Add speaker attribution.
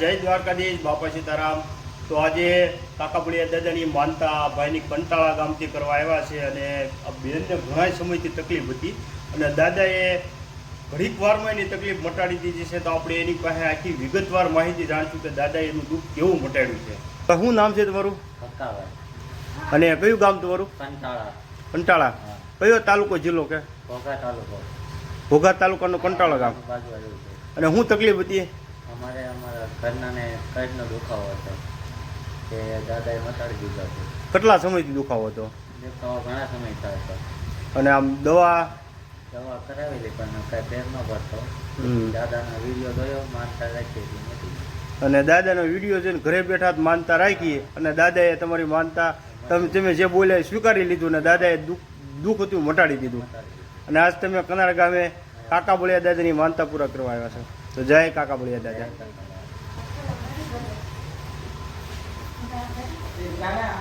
Speaker 1: જય દ્વારકાધીશ બાપા સીતારામ. તો આજે કાકાબુડિયા દાદાની માનતા ભાઈની કંટાળા ગામથી કરવા આવ્યા છે અને આ બેનને ઘણા સમયથી તકલીફ હતી. અને દાદાએ ઘડીક વારમાં એની તકલીફ મટાડી દીધી છે. તો આપણે એની પાસે આખી વિગતવાર માહિતી જાણશું કે દાદાએ એનું દુઃખ કેવું મટાડ્યું છે. તો શું નામ છે તમારું? અને કયું ગામ તમારું?
Speaker 2: કંટાળા.
Speaker 1: કંટાળા. કયો તાલુકો જિલ્લો કે?
Speaker 2: ઘોઘા તાલુકો.
Speaker 1: ઘોઘા તાલુકાનું કંટાળા ગામ. અને શું તકલીફ હતી
Speaker 2: ઘરનાને કઈકનો દુખાવો હતો કે દાદાએ મટાડી દીધો હતો.
Speaker 1: કેટલા સમયથી દુખાવો હતો?
Speaker 2: દુખાવો ઘણા સમય થાય હતો.
Speaker 1: અને આમ દવા?
Speaker 2: દવા કરાવેલી પણ કાંઈ ફેર ન પડતો. દાદાનો વીડિયો જોયો માનતા રાખી હતી
Speaker 1: અને દાદાનો વીડિયો જોઈને ઘરે બેઠા જ માનતા રાખી અને દાદાએ તમારી માનતા તમે તમે જે બોલ્યા સ્વીકારી લીધું ને દાદાએ દુઃખ દુઃખ હતું
Speaker 2: મટાડી દીધું.
Speaker 1: અને આજ તમે કનાર ગામે કાકા બોલિયા દાદાની માનતા પૂરા કરવા આવ્યા છો. તો જય કાકા બોલિયા દાદા.
Speaker 2: દાદા